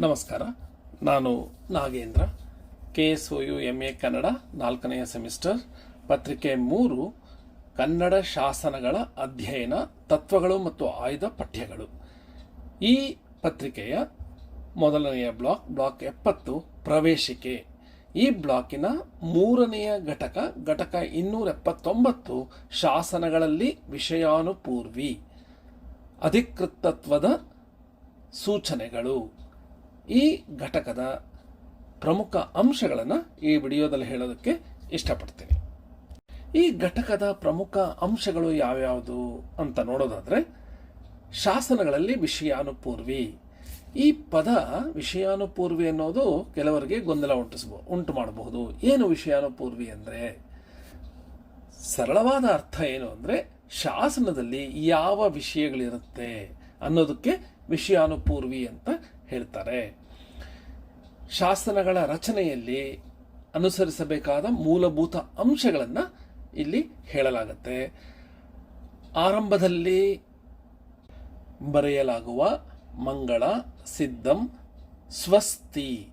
ನಮಸ್ಕಾರ. ನಾನು Nagendra. K S O U M A Kannada ನಾಲ್ಕನೆಯ ಸೆಮಿಸ್ಟರ್. ಪತ್ರಿಕೆ ಮೂರು, ಕನ್ನಡ ಶಾಸನಗಳ ಅಧ್ಯಯನ ತತ್ವಗಳು ಮತ್ತು ಆಯ್ದ ಪಠ್ಯಗಳು. ಈ ಪತ್ರಿಕೆಯ ಮೊದಲನೆಯ ಬ್ಲಾಕ್ ಬ್ಲಾಕ್ ಎಪ್ಪತ್ತು, ಪ್ರವೇಶಿಕೆ. ಈ ಬ್ಲಾಕಿನ ಮೂರನೆಯ ಘಟಕ ಘಟಕ ಇನ್ನೂರ ಎಪ್ಪತ್ತೊಂಬತ್ತು ಶಾಸನಗಳಲ್ಲಿ ವಿಷಯಾನುಪೂರ್ವಿ. ಅಧಿಕೃತತ್ವದ ಸೂಚನೆಗಳು. ಈ ಘಟಕದ ಪ್ರಮುಖ ಅಂಶಗಳನ್ನು ಈ ವಿಡಿಯೋದಲ್ಲಿ ಹೇಳೋದಕ್ಕೆ ಇಷ್ಟಪಡ್ತೀನಿ. ಈ ಘಟಕದ ಪ್ರಮುಖ ಅಂಶಗಳು ಯಾವ್ಯಾವುದು ಅಂತ ನೋಡೋದಾದರೆ, ಶಾಸನಗಳಲ್ಲಿ ವಿಷಯಾನುಪೂರ್ವಿ. ಈ ಪದ ವಿಷಯಾನುಪೂರ್ವಿ ಅನ್ನೋದು ಕೆಲವರಿಗೆ ಗೊಂದಲ ಉಂಟಿಸಬಹುದು ಉಂಟು ಮಾಡಬಹುದು. ಏನು ವಿಷಯಾನುಪೂರ್ವಿ ಅಂದರೆ? ಸರಳವಾದ ಅರ್ಥ ಏನು ಅಂದರೆ, ಶಾಸನದಲ್ಲಿ ಯಾವ ವಿಷಯಗಳಿರುತ್ತೆ ಅನ್ನೋದಕ್ಕೆ ವಿಷಯಾನುಪೂರ್ವಿ ಅಂತ ಹೇಳ್ತಾರೆ. ಶಾಸನಗಳ ರಚನೆಯಲ್ಲಿ ಅನುಸರಿಸಬೇಕಾದ ಮೂಲಭೂತ ಅಂಶಗಳನ್ನು ಇಲ್ಲಿ ಹೇಳಲಾಗುತ್ತೆ. ಆರಂಭದಲ್ಲಿ ಬರೆಯಲಾಗುವ ಮಂಗಳ, ಸಿದ್ಧಂ, ಸ್ವಸ್ತಿ.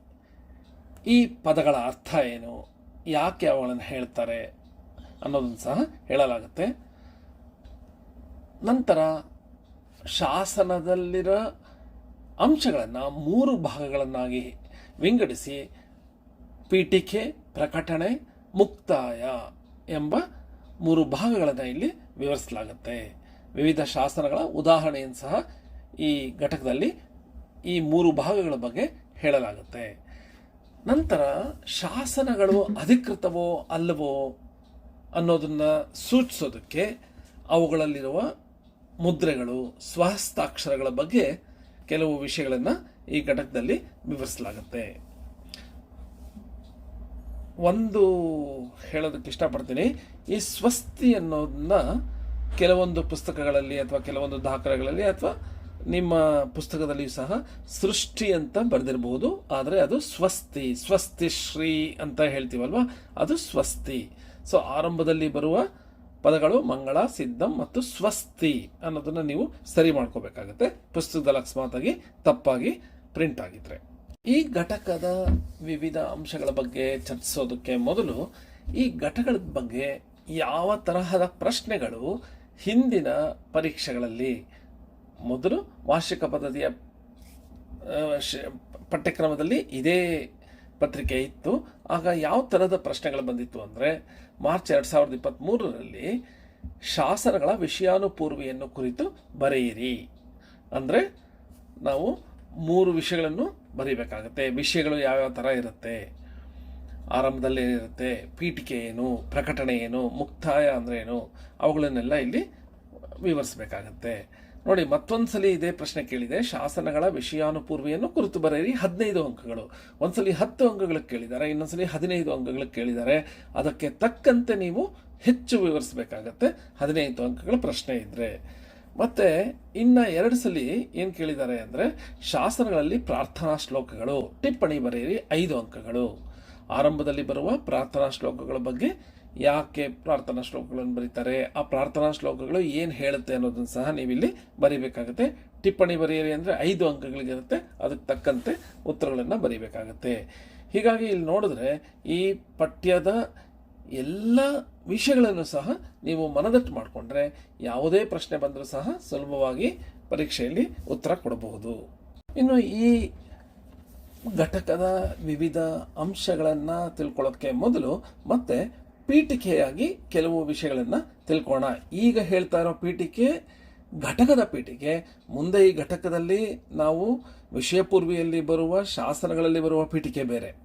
ಈ ಪದಗಳ ಅರ್ಥ ಏನು? ಯಾಕೆ ಅವುಗಳನ್ನು ಹೇಳ್ತಾರೆ ಅನ್ನೋದನ್ನು ಸಹ ಹೇಳಲಾಗುತ್ತೆ. ನಂತರ ಶಾಸನದಲ್ಲಿರೋ ಅಂಶಗಳನ್ನು ಮೂರು ಭಾಗಗಳನ್ನಾಗಿ ವಿಂಗಡಿಸಿ ಪೀಠಿಕೆ, ಪ್ರಕಟಣೆ, ಮುಕ್ತಾಯ ಎಂಬ ಮೂರು ಭಾಗಗಳನ್ನು ಇಲ್ಲಿ ವಿವರಿಸಲಾಗುತ್ತೆ. ವಿವಿಧ ಶಾಸನಗಳ ಉದಾಹರಣೆಯನ್ನು ಸಹ ಈ ಘಟಕದಲ್ಲಿ ಈ ಮೂರು ಭಾಗಗಳ ಬಗ್ಗೆ ಹೇಳಲಾಗುತ್ತೆ. ನಂತರ ಶಾಸನಗಳು ಅಧಿಕೃತವೋ ಅಲ್ಲವೋ ಅನ್ನೋದನ್ನು ಸೂಚಿಸೋದಕ್ಕೆ ಅವುಗಳಲ್ಲಿರುವ ಮುದ್ರೆಗಳು ಸ್ವಹಸ್ತಾಕ್ಷರಗಳ ಬಗ್ಗೆ ಕೆಲವು ವಿಷಯಗಳನ್ನು ಈ ಘಟಕದಲ್ಲಿ ವಿವರಿಸಲಾಗುತ್ತೆ. ಒಂದು ಹೇಳೋದಕ್ಕೆ ಇಷ್ಟಪಡ್ತೀನಿ, ಈ ಸ್ವಸ್ತಿ ಅನ್ನೋದನ್ನ ಕೆಲವೊಂದು ಪುಸ್ತಕಗಳಲ್ಲಿ ಅಥವಾ ಕೆಲವೊಂದು ದಾಖಲೆಗಳಲ್ಲಿ ಅಥವಾ ನಿಮ್ಮ ಪುಸ್ತಕದಲ್ಲಿಯೂ ಸಹ ಸೃಷ್ಟಿ ಅಂತ ಬರೆದಿರಬಹುದು ಆದರೆ ಅದು ಸ್ವಸ್ತಿ ಸ್ವಸ್ತಿ ಶ್ರೀ ಅಂತ ಹೇಳ್ತೀವಲ್ವ? ಅದು ಸ್ವಸ್ತಿ. ಸೊ, ಆರಂಭದಲ್ಲಿ ಬರುವ ಪದಗಳು ಮಂಗಳ, ಸಿದ್ಧಂ ಮತ್ತು ಸ್ವಸ್ತಿ ಅನ್ನೋದನ್ನ ನೀವು ಸರಿ ಮಾಡ್ಕೋಬೇಕಾಗತ್ತೆ. ಪುಸ್ತಕದಲ್ಲಿ ಅಕಸ್ಮಾತಾಗಿ ತಪ್ಪಾಗಿ ಪ್ರಿಂಟ್ ಆಗಿದ್ರೆ. ಈ ಘಟಕದ ವಿವಿಧ ಅಂಶಗಳ ಬಗ್ಗೆ ಚರ್ಚಿಸೋದಕ್ಕೆ ಮೊದಲು ಈ ಘಟಕದ ಬಗ್ಗೆ ಯಾವ ತರಹದ ಪ್ರಶ್ನೆಗಳು ಹಿಂದಿನ ಪರೀಕ್ಷೆಗಳಲ್ಲಿ ಮೊದಲು ವಾರ್ಷಿಕ ಪದ್ಧತಿಯ ಪಠ್ಯಕ್ರಮದಲ್ಲಿ ಇದೇ ಪತ್ರಿಕೆ ಇತ್ತು. ಆಗ ಯಾವ ಥರದ ಪ್ರಶ್ನೆಗಳು ಬಂದಿತ್ತು ಅಂದರೆ ಮಾರ್ಚ್ ಎರಡು ಸಾವಿರದ ಇಪ್ಪತ್ತ್ಮೂರರಲ್ಲಿ ಶಾಸನಗಳ ವಿಷಯಾನುಪೂರ್ವಿಯನ್ನು ಕುರಿತು ಬರೆಯಿರಿ. ಅಂದರೆ ನಾವು ಮೂರು ವಿಷಯಗಳನ್ನು ಬರೀಬೇಕಾಗತ್ತೆ. ವಿಷಯಗಳು ಯಾವ್ಯಾವ ಥರ ಇರುತ್ತೆ? ಆರಂಭದಲ್ಲಿ ಏನಿರುತ್ತೆ? ಪೀಠಿಕೆ ಏನು? ಪ್ರಕಟಣೆ ಏನು? ಮುಕ್ತಾಯ ಅಂದರೆ ಏನು? ಅವುಗಳನ್ನೆಲ್ಲ ಇಲ್ಲಿ ವಿವರಿಸಬೇಕಾಗತ್ತೆ. ನೋಡಿ, ಮತ್ತೊಂದ್ಸಲಿ ಇದೇ ಪ್ರಶ್ನೆ ಕೇಳಿದೆ. ಶಾಸನಗಳ ವಿಷಯಾನುಪೂರ್ವಿಯನ್ನು ಕುರಿತು ಬರೆಯಿರಿ. ಹದಿನೈದು ಅಂಕಗಳು. ಒಂದ್ಸಲಿ ಹತ್ತು ಅಂಕಗಳಿಗೆ ಕೇಳಿದ್ದಾರೆ, ಇನ್ನೊಂದ್ಸಲಿ ಹದಿನೈದು ಅಂಕಗಳಿಗೆ ಕೇಳಿದ್ದಾರೆ. ಅದಕ್ಕೆ ತಕ್ಕಂತೆ ನೀವು ಹೆಚ್ಚು ವಿವರಿಸಬೇಕಾಗತ್ತೆ. ಹದಿನೈದು ಅಂಕಗಳ ಪ್ರಶ್ನೆ ಇದ್ರೆ. ಮತ್ತೆ, ಇನ್ನ ಎರಡು ಸಲ ಏನು ಕೇಳಿದ್ದಾರೆ ಅಂದರೆ, ಶಾಸನಗಳಲ್ಲಿ ಪ್ರಾರ್ಥನಾ ಶ್ಲೋಕಗಳು. ಟಿಪ್ಪಣಿ ಬರೆಯಿರಿ, ಐದು ಅಂಕಗಳು. ಆರಂಭದಲ್ಲಿ ಬರುವ ಪ್ರಾರ್ಥನಾ ಶ್ಲೋಕಗಳ ಬಗ್ಗೆ ಯಾಕೆ ಪ್ರಾರ್ಥನಾ ಶ್ಲೋಕಗಳನ್ನು ಬರೀತಾರೆ? ಆ ಪ್ರಾರ್ಥನಾ ಶ್ಲೋಕಗಳು ಏನು ಹೇಳುತ್ತೆ ಅನ್ನೋದನ್ನು ಸಹ ನೀವಿಲ್ಲಿ ಬರೀಬೇಕಾಗುತ್ತೆ. ಟಿಪ್ಪಣಿ ಬರೆಯಿರಿ ಅಂದರೆ ಐದು ಅಂಕಗಳಿಗಿರುತ್ತೆ. ಅದಕ್ಕೆ ತಕ್ಕಂತೆ ಉತ್ತರಗಳನ್ನು ಬರೀಬೇಕಾಗತ್ತೆ. ಹೀಗಾಗಿ ಇಲ್ಲಿ ನೋಡಿದ್ರೆ ಈ ಪಠ್ಯದ ಎಲ್ಲ ವಿಷಯಗಳನ್ನು ಸಹ ನೀವು ಮನದಟ್ಟು ಮಾಡಿಕೊಂಡ್ರೆ ಯಾವುದೇ ಪ್ರಶ್ನೆ ಬಂದರೂ ಸಹ ಸುಲಭವಾಗಿ ಪರೀಕ್ಷೆಯಲ್ಲಿ ಉತ್ತರ ಕೊಡಬಹುದು. ಇನ್ನು ಈ ಘಟಕದ ವಿವಿಧ ಅಂಶಗಳನ್ನು ತಿಳ್ಕೊಳ್ಳೋಕ್ಕೆ ಮೊದಲು ಮತ್ತೆ ಪೀಠಿಕೆಯಾಗಿ ಕೆಲವು ವಿಷಯಗಳನ್ನು ತಿಳ್ಕೋಣ ಈಗ ಹೇಳ್ತಾ ಇರೋ ಪೀಠಿಕೆ, ಘಟಕದ ಪೀಠಿಕೆ. ಮುಂದೆ ಈ ಘಟಕದಲ್ಲಿ ನಾವು ವಿಷಯಪೂರ್ವಿಯಲ್ಲಿ ಬರುವ, ಶಾಸನಗಳಲ್ಲಿ ಬರುವ ಪೀಠಿಕೆ ಬೇರೆ.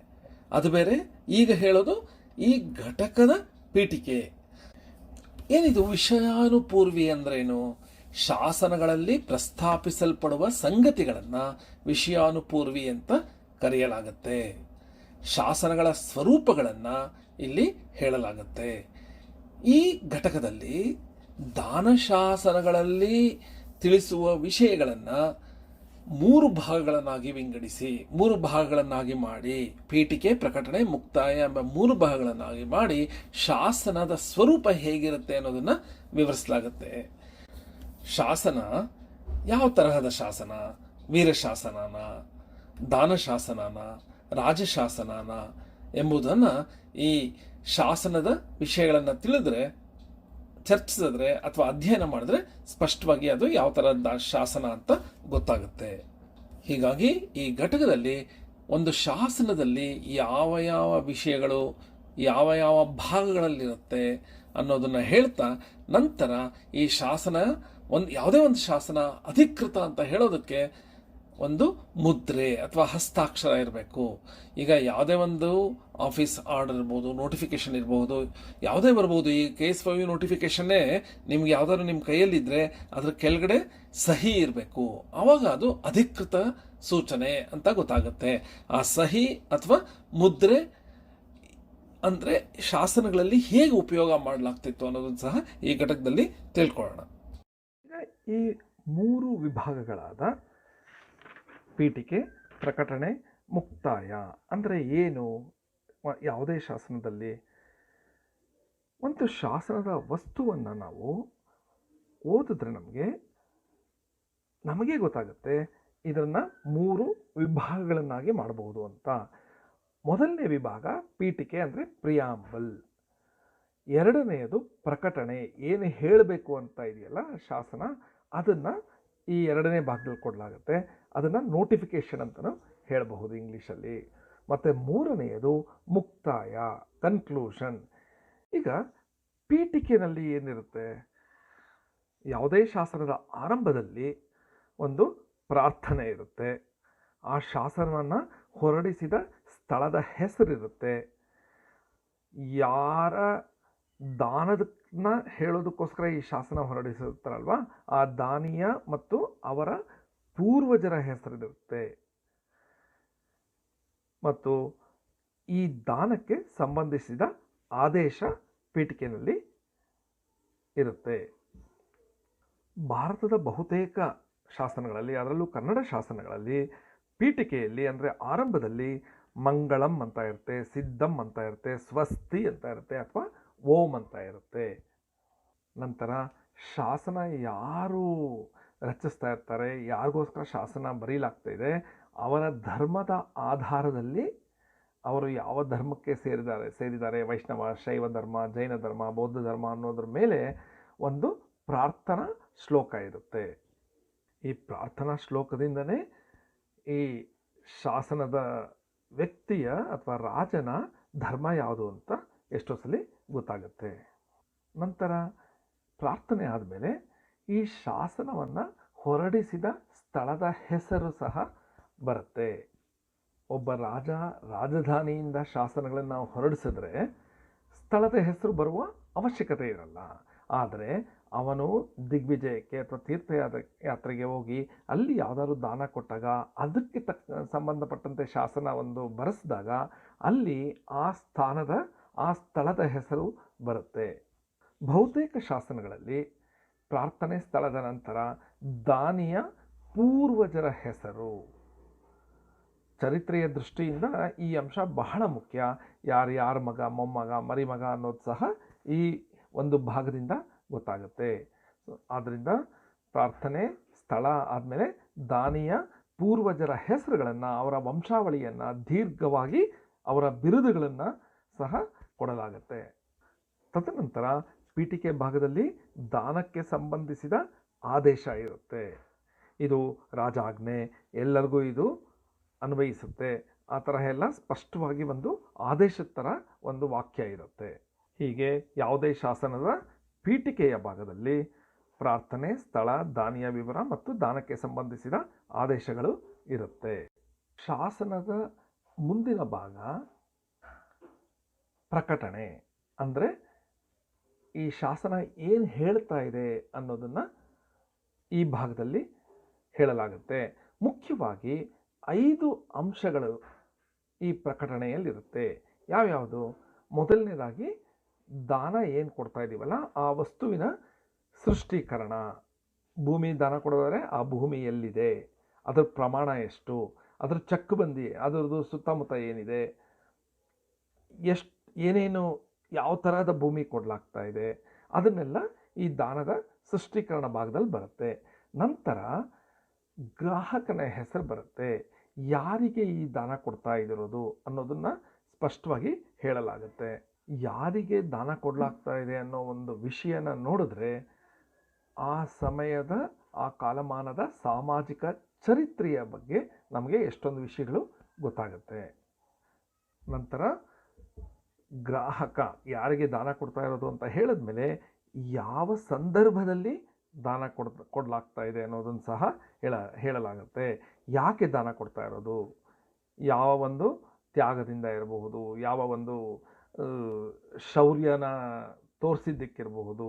ಅದು ಬೇರೆ. ಈಗ ಹೇಳೋದು ಈ ಘಟಕದ ಪೀಠಿಕೆ. ಏನಿದು? ವಿಷಯಾನುಪೂರ್ವಿ ಅಂದ್ರೇನು? ಶಾಸನಗಳಲ್ಲಿ ಪ್ರಸ್ತಾಪಿಸಲ್ಪಡುವ ಸಂಗತಿಗಳನ್ನು ವಿಷಯಾನುಪೂರ್ವಿ ಅಂತ ಕರೆಯಲಾಗುತ್ತೆ. ಶಾಸನಗಳ ಸ್ವರೂಪಗಳನ್ನು ಇಲ್ಲಿ ಹೇಳಲಾಗುತ್ತೆ. ಈ ಘಟಕದಲ್ಲಿ ದಾನಶಾಸನಗಳಲ್ಲಿ ತಿಳಿಸುವ ವಿಷಯಗಳನ್ನು ಮೂರು ಭಾಗಗಳನ್ನಾಗಿ ವಿಂಗಡಿಸಿ, ಮೂರು ಭಾಗಗಳನ್ನಾಗಿ ಮಾಡಿ, ಪೀಠಿಕೆ, ಪ್ರಕಟಣೆ, ಮುಕ್ತಾಯ ಎಂಬ ಮೂರು ಭಾಗಗಳನ್ನಾಗಿ ಮಾಡಿ ಶಾಸನದ ಸ್ವರೂಪ ಹೇಗಿರುತ್ತೆ ಅನ್ನೋದನ್ನ ವಿವರಿಸಲಾಗುತ್ತೆ. ಶಾಸನ ಯಾವ ತರಹದ ಶಾಸನ? ವೀರಶಾಸನನ, ದಾನಶಾಸನನ ರಾಜಶಾಸನನ ಎಂಬುದನ್ನು ಈ ಶಾಸನದ ವಿಷಯಗಳನ್ನು ತಿಳಿದ್ರೆ, ಚರ್ಚಿಸಿದ್ರೆ ಅಥವಾ ಅಧ್ಯಯನ ಮಾಡಿದ್ರೆ ಸ್ಪಷ್ಟವಾಗಿ ಅದು ಯಾವ ಥರದ ಶಾಸನ ಅಂತ ಗೊತ್ತಾಗುತ್ತೆ. ಹೀಗಾಗಿ ಈ ಘಟಕದಲ್ಲಿ ಒಂದು ಶಾಸನದಲ್ಲಿ ಯಾವ ಯಾವ ವಿಷಯಗಳು, ಯಾವ ಯಾವ ಭಾಗಗಳಲ್ಲಿರುತ್ತೆ ಅನ್ನೋದನ್ನು ಹೇಳ್ತಾ ನಂತರ ಈ ಶಾಸನ ಒಂದು, ಯಾವುದೇ ಒಂದು ಶಾಸನ ಅಧಿಕೃತ ಅಂತ ಹೇಳೋದಕ್ಕೆ ಒಂದು ಮುದ್ರೆ ಅಥವಾ ಹಸ್ತಾಕ್ಷರ ಇರಬೇಕು. ಈಗ ಯಾವುದೇ ಒಂದು ಆಫೀಸ್ ಆರ್ಡರ್ ಇರ್ಬೋದು ನೋಟಿಫಿಕೇಶನ್ ಇರ್ಬೋದು, ಯಾವುದೇ ಬರ್ಬೋದು, ಈ ಕೆ ಎಸ್ ಫೈವ್ ನೋಟಿಫಿಕೇಷನ್ನೇ ನಿಮ್ಗೆ ಯಾವ್ದಾದ್ರು ನಿಮ್ಮ ಕೈಯಲ್ಲಿದ್ದರೆ ಅದ್ರ ಕೆಳಗಡೆ ಸಹಿ ಇರಬೇಕು. ಆವಾಗ ಅದು ಅಧಿಕೃತ ಸೂಚನೆ ಅಂತ ಗೊತ್ತಾಗುತ್ತೆ. ಆ ಸಹಿ ಅಥವಾ ಮುದ್ರೆ ಅಂದರೆ ಶಾಸನಗಳಲ್ಲಿ ಹೇಗೆ ಉಪಯೋಗ ಮಾಡಲಾಗ್ತಿತ್ತು ಅನ್ನೋದನ್ನು ಸಹ ಈ ಘಟಕದಲ್ಲಿ ತಿಳ್ಕೊಳ್ಳೋಣ. ಈ ಮೂರು ವಿಭಾಗಗಳಾದ ಪೀಠಿಕೆ ಪ್ರಕಟಣೆ ಮುಕ್ತಾಯ. ಅಂದರೆ ಏನು? ಯಾವುದೇ ಶಾಸನದಲ್ಲಿ. ಒಂದು ಶಾಸನದ ವಸ್ತುವನ್ನು ನಾವು ಓದಿದ್ರೆ ನಮಗೆ ನಮಗೆ ಗೊತ್ತಾಗುತ್ತೆ ಇದನ್ನು ಮೂರು ವಿಭಾಗಗಳನ್ನಾಗಿ ಮಾಡಬಹುದು ಅಂತ. ಮೊದಲನೇ ವಿಭಾಗ ಪೀಠಿಕೆ ಅಂದರೆ ಪ್ರಿಯಾಂಬಲ್. ಎರಡನೆಯದು ಪ್ರಕಟಣೆ. ಏನು ಹೇಳಬೇಕು ಅಂತ ಇದೆಯಲ್ಲ ಶಾಸನ, ಅದನ್ನು ಈ ಎರಡನೇ ಭಾಗದಲ್ಲಿ ಕೊಡಲಾಗುತ್ತೆ. ಅದನ್ನು ನೋಟಿಫಿಕೇಷನ್ ಅಂತಲೂ ಹೇಳಬಹುದು ಇಂಗ್ಲೀಷಲ್ಲಿ. ಮತ್ತು ಮೂರನೆಯದು ಮುಕ್ತಾಯ ಕನ್ಕ್ಲೂಷನ್ ಈಗ ಪೀಠಿಕೆನಲ್ಲಿ ಏನಿರುತ್ತೆ? ಯಾವುದೇ ಶಾಸನದ ಆರಂಭದಲ್ಲಿ ಒಂದು ಪ್ರಾರ್ಥನೆ ಇರುತ್ತೆ. ಆ ಶಾಸನವನ್ನು ಹೊರಡಿಸಿದ ಸ್ಥಳದ ಹೆಸರಿರುತ್ತೆ. ಯಾರ ದಾನದನ್ನ ಹೇಳೋದಕ್ಕೋಸ್ಕರ ಈ ಶಾಸನ ಹೊರಡಿಸುತ್ತಾರಲ್ವ ಆ ದಾನಿಯ ಮತ್ತು ಅವರ ಪೂರ್ವಜರ ಹೆಸರಿರುತ್ತೆ. ಮತ್ತು ಈ ದಾನಕ್ಕೆ ಸಂಬಂಧಿಸಿದ ಆದೇಶ ಪೀಠಿಕೆಯಲ್ಲಿ ಇರುತ್ತೆ. ಭಾರತದ ಬಹುತೇಕ ಶಾಸನಗಳಲ್ಲಿ, ಅದರಲ್ಲೂ ಕನ್ನಡ ಶಾಸನಗಳಲ್ಲಿ, ಪೀಠಿಕೆಯಲ್ಲಿ ಅಂದರೆ ಆರಂಭದಲ್ಲಿ ಮಂಗಳಂ ಅಂತ ಇರುತ್ತೆ, ಸಿದ್ಧಂ ಅಂತ ಇರುತ್ತೆ, ಸ್ವಸ್ತಿ ಅಂತ ಇರುತ್ತೆ, ಅಥವಾ ಓಂ ಅಂತ ಇರುತ್ತೆ. ನಂತರ ಶಾಸನ ಯಾರು ರಚಿಸ್ತಾ ಇರ್ತಾರೆ, ಯಾರಿಗೋಸ್ಕರ ಶಾಸನ ಬರೀಲಾಗ್ತಾ ಇದೆ, ಅವರ ಧರ್ಮದ ಆಧಾರದಲ್ಲಿ ಅವರು ಯಾವ ಧರ್ಮಕ್ಕೆ ಸೇರಿದ್ದಾರೆ ಸೇರಿದ್ದಾರೆ, ವೈಷ್ಣವ, ಶೈವ ಧರ್ಮ, ಜೈನ ಧರ್ಮ, ಬೌದ್ಧ ಧರ್ಮ ಅನ್ನೋದ್ರ ಮೇಲೆ ಒಂದು ಪ್ರಾರ್ಥನಾ ಶ್ಲೋಕ ಇರುತ್ತೆ. ಈ ಪ್ರಾರ್ಥನಾ ಶ್ಲೋಕದಿಂದನೇ ಈ ಶಾಸನದ ವ್ಯಕ್ತಿಯ ಅಥವಾ ರಾಜನ ಧರ್ಮ ಯಾವುದು ಅಂತ ಎಷ್ಟೋ ಸಲ ಗೊತ್ತಾಗುತ್ತೆ. ನಂತರ ಪ್ರಾರ್ಥನೆ ಆದಮೇಲೆ ಈ ಶಾಸನವನ್ನು ಹೊರಡಿಸಿದ ಸ್ಥಳದ ಹೆಸರು ಸಹ ಬರುತ್ತೆ. ಒಬ್ಬ ರಾಜ ರಾಜಧಾನಿಯಿಂದ ಶಾಸನಗಳನ್ನು ನಾವು ಹೊರಡಿಸಿದ್ರೆ ಸ್ಥಳದ ಹೆಸರು ಬರುವ ಅವಶ್ಯಕತೆ ಇರಲ್ಲ. ಆದರೆ ಅವನು ದಿಗ್ವಿಜಯಕ್ಕೆ ಅಥವಾ ತೀರ್ಥಯಾತ್ರ ಯಾತ್ರೆಗೆ ಹೋಗಿ ಅಲ್ಲಿ ಯಾವುದಾದ್ರು ದಾನ ಕೊಟ್ಟಾಗ ಅದಕ್ಕೆ ತಕ್ಕ ಸಂಬಂಧಪಟ್ಟಂತೆ ಶಾಸನ ಒಂದು ಬರೆಸಿದಾಗ ಅಲ್ಲಿ ಆ ಸ್ಥಾನದ ಆ ಸ್ಥಳದ ಹೆಸರು ಬರುತ್ತೆ. ಬಹುತೇಕ ಶಾಸನಗಳಲ್ಲಿ ಪ್ರಾರ್ಥನೆ ಸ್ಥಳದ ನಂತರ ದಾನಿಯ ಪೂರ್ವಜರ ಹೆಸರು. ಚರಿತ್ರೆಯ ದೃಷ್ಟಿಯಿಂದ ಈ ಅಂಶ ಬಹಳ ಮುಖ್ಯ. ಯಾರು ಯಾರ ಮಗ, ಮೊಮ್ಮಗ, ಮರಿಮಗ ಅನ್ನೋದು ಸಹ ಈ ಒಂದು ಭಾಗದಿಂದ ಗೊತ್ತಾಗುತ್ತೆ. ಆದ್ದರಿಂದ ಪ್ರಾರ್ಥನೆ ಸ್ಥಳ ಆದಮೇಲೆ ದಾನಿಯ ಪೂರ್ವಜರ ಹೆಸರುಗಳನ್ನು, ಅವರ ವಂಶಾವಳಿಯನ್ನು ದೀರ್ಘವಾಗಿ ಅವರ ಬಿರುದುಗಳನ್ನು ಸಹ ಕೊಡಲಾಗುತ್ತೆ. ತದನಂತರ ಪೀಠಿಕೆ ಭಾಗದಲ್ಲಿ ದಾನಕ್ಕೆ ಸಂಬಂಧಿಸಿದ ಆದೇಶ ಇರುತ್ತೆ. ಇದು ರಾಜಾಜ್ಞೆ, ಎಲ್ಲರಿಗೂ ಇದು ಅನ್ವಯಿಸುತ್ತೆ. ಆ ತರಹ ಎಲ್ಲ ಸ್ಪಷ್ಟವಾಗಿ ಒಂದು ಆದೇಶದ ಥರ ಒಂದು ವಾಕ್ಯ ಇರುತ್ತೆ. ಹೀಗೆ ಯಾವುದೇ ಶಾಸನದ ಪೀಠಿಕೆಯ ಭಾಗದಲ್ಲಿ ಪ್ರಾರ್ಥನೆ, ಸ್ಥಳ, ದಾನಿಯ ವಿವರ ಮತ್ತು ದಾನಕ್ಕೆ ಸಂಬಂಧಿಸಿದ ಆದೇಶಗಳು ಇರುತ್ತೆ. ಶಾಸನದ ಮುಂದಿನ ಭಾಗ ಪ್ರಕಟಣೆ. ಅಂದರೆ ಈ ಶಾಸನ ಏನು ಹೇಳ್ತಾ ಇದೆ ಅನ್ನೋದನ್ನು ಈ ಭಾಗದಲ್ಲಿ ಹೇಳಲಾಗುತ್ತೆ. ಮುಖ್ಯವಾಗಿ ಐದು ಅಂಶಗಳು ಈ ಪ್ರಕಟಣೆಯಲ್ಲಿರುತ್ತೆ. ಯಾವ್ಯಾವುದು? ಮೊದಲನೇದಾಗಿ ದಾನ ಏನು ಕೊಡ್ತಾ ಇದ್ದೀವಲ್ಲ ಆ ವಸ್ತುವಿನ ಸೃಷ್ಟೀಕರಣ. ಭೂಮಿ ದಾನ ಕೊಡೋದಾದರೆ ಆ ಭೂಮಿ ಎಲ್ಲಿದೆ ಅದರ ಪ್ರಮಾಣ ಎಷ್ಟು? ಅದರ ಚಕ್ಕುಬಂದಿ ಅದರದ್ದು ಸುತ್ತಮುತ್ತ ಏನಿದೆ? ಎಷ್ಟು ಏನೇನು ಯಾವ ಥರದ ಭೂಮಿ ಕೊಡಲಾಗ್ತಾ ಇದೆ, ಅದನ್ನೆಲ್ಲ ಈ ದಾನದ ಸೃಷ್ಟೀಕರಣ ಭಾಗದಲ್ಲಿ ಬರುತ್ತೆ. ನಂತರ ಗ್ರಾಹಕನ ಹೆಸರು ಬರುತ್ತೆ. ಯಾರಿಗೆ ಈ ದಾನ ಕೊಡ್ತಾ ಇದಿರೋದು ಅನ್ನೋದನ್ನ ಸ್ಪಷ್ಟವಾಗಿ ಹೇಳಲಾಗುತ್ತೆ. ಯಾರಿಗೆ ದಾನ ಕೊಡಲಾಗ್ತಾ ಇದೆ ಅನ್ನೋ ಒಂದು ವಿಷಯನ ನೋಡಿದ್ರೆ ಆ ಸಮಯದ, ಆ ಕಾಲಮಾನದ ಸಾಮಾಜಿಕ ಚರಿತ್ರೆಯ ಬಗ್ಗೆ ನಮಗೆ ಎಷ್ಟೊಂದು ವಿಷಯಗಳು ಗೊತ್ತಾಗುತ್ತೆ. ನಂತರ ಗ್ರಾಹಕ ಯಾರಿಗೆ ದಾನ ಕೊಡ್ತಾ ಇರೋದು ಅಂತ ಹೇಳಿದ್ಮೇಲೆ ಯಾವ ಸಂದರ್ಭದಲ್ಲಿ ದಾನ ಕೊಡ್, ಕೊಡಲಾಗ್ತಾ ಇದೆ ಅನ್ನೋದನ್ನು ಸಹ ಹೇಳ, ಹೇಳಲಾಗುತ್ತೆ. ಯಾಕೆ ದಾನ ಕೊಡ್ತಾ ಇರೋದು? ಯಾವ ಒಂದು ತ್ಯಾಗದಿಂದ ಇರಬಹುದು, ಯಾವ ಒಂದು ಶೌರ್ಯನ ತೋರಿಸಿದ್ದಕ್ಕಿರಬಹುದು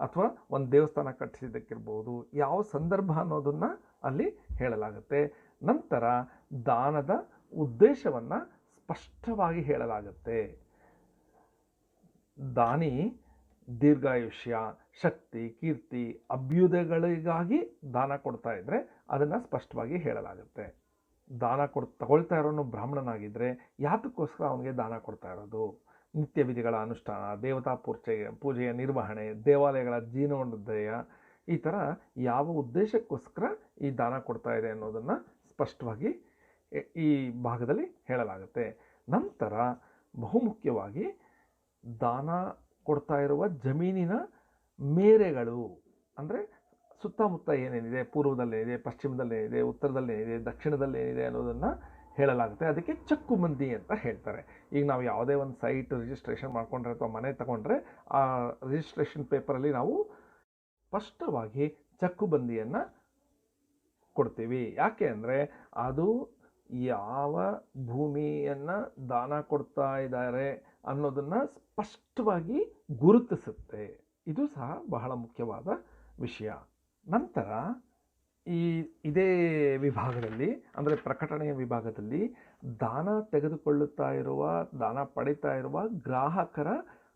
ಅಥವಾ ಒಂದು ದೇವಸ್ಥಾನ ಕಟ್ಟಿಸಿದ್ದಕ್ಕಿರಬಹುದು ಯಾವ ಸಂದರ್ಭ ಅನ್ನೋದನ್ನು ಅಲ್ಲಿ ಹೇಳಲಾಗುತ್ತೆ. ನಂತರ ದಾನದ ಉದ್ದೇಶವನ್ನು ಸ್ಪಷ್ಟವಾಗಿ ಹೇಳಲಾಗುತ್ತೆ. ದಾನಿ, ದೀರ್ಘಾಯುಷ್ಯ, ಶಕ್ತಿ, ಕೀರ್ತಿ ಅಭ್ಯುದಯಗಳಿಗಾಗಿ ದಾನ ಕೊಡ್ತಾ ಇದ್ದರೆ ಅದನ್ನು ಸ್ಪಷ್ಟವಾಗಿ ಹೇಳಲಾಗುತ್ತೆ. ದಾನ ಕೊಡ್, ತಗೊಳ್ತಾ ಇರೋನು ಬ್ರಾಹ್ಮಣನಾಗಿದ್ದರೆ ಯಾತಕ್ಕೋಸ್ಕರ ಅವನಿಗೆ ದಾನ ಕೊಡ್ತಾ ಇರೋದು? ನಿತ್ಯ ವಿಧಿಗಳ ಅನುಷ್ಠಾನ, ದೇವತಾ ಪೂಜೆಯ ಪೂಜೆಯ ನಿರ್ವಹಣೆ, ದೇವಾಲಯಗಳ ಜೀರ್ಣೋದಯ ಈ ಥರ ಯಾವ ಉದ್ದೇಶಕ್ಕೋಸ್ಕರ ಈ ದಾನ ಕೊಡ್ತಾ ಇದೆ ಅನ್ನೋದನ್ನು ಸ್ಪಷ್ಟವಾಗಿ ಈ ಭಾಗದಲ್ಲಿ ಹೇಳಲಾಗುತ್ತೆ. ನಂತರ ಬಹುಮುಖ್ಯವಾಗಿ ದಾನ ಕೊಡ್ತಾ ಇರುವ ಜಮೀನಿನ ಮೇರೆಗಳು. ಅಂದರೆ ಸುತ್ತಮುತ್ತ ಏನೇನಿದೆ? ಪೂರ್ವದಲ್ಲೇನಿದೆ ಪಶ್ಚಿಮದಲ್ಲೇನಿದೆ ಉತ್ತರದಲ್ಲೇನಿದೆ ದಕ್ಷಿಣದಲ್ಲೇನಿದೆ ಅನ್ನೋದನ್ನು ಹೇಳಲಾಗುತ್ತೆ. ಅದಕ್ಕೆ ಚಕ್ಕು ಮಂದಿ ಅಂತ ಹೇಳ್ತಾರೆ. ಈಗ ನಾವು ಯಾವುದೇ ಒಂದು ಸೈಟ್ ರಿಜಿಸ್ಟ್ರೇಷನ್ ಮಾಡ್ಕೊಂಡ್ರೆ ಅಥವಾ ಮನೆ ತಗೊಂಡ್ರೆ ಆ ರಿಜಿಸ್ಟ್ರೇಷನ್ ಪೇಪರಲ್ಲಿ ನಾವು ಸ್ಪಷ್ಟವಾಗಿ ಚಕ್ಕುಬಂದಿಯನ್ನು ಕೊಡ್ತೀವಿ. ಯಾಕೆ ಅಂದರೆ ಅದು ಯಾವ ಭೂಮಿಯನ್ನು ದಾನ ಕೊಡ್ತಾ ಇದ್ದಾರೆ ಅನ್ನೋದನ್ನು ಸ್ಪಷ್ಟವಾಗಿ ಗುರುತಿಸುತ್ತೆ. ಇದು ಸಹ ಬಹಳ ಮುಖ್ಯವಾದ ವಿಷಯ. ನಂತರ ಈ ಇದೇ ವಿಭಾಗದಲ್ಲಿ, ಅಂದರೆ ಪ್ರಕಟಣೆಯ ವಿಭಾಗದಲ್ಲಿ ದಾನ ತೆಗೆದುಕೊಳ್ಳುತ್ತಾ ಇರುವ, ದಾನ ಪಡಿತಾ ಇರುವ ಗ್ರಾಹಕರ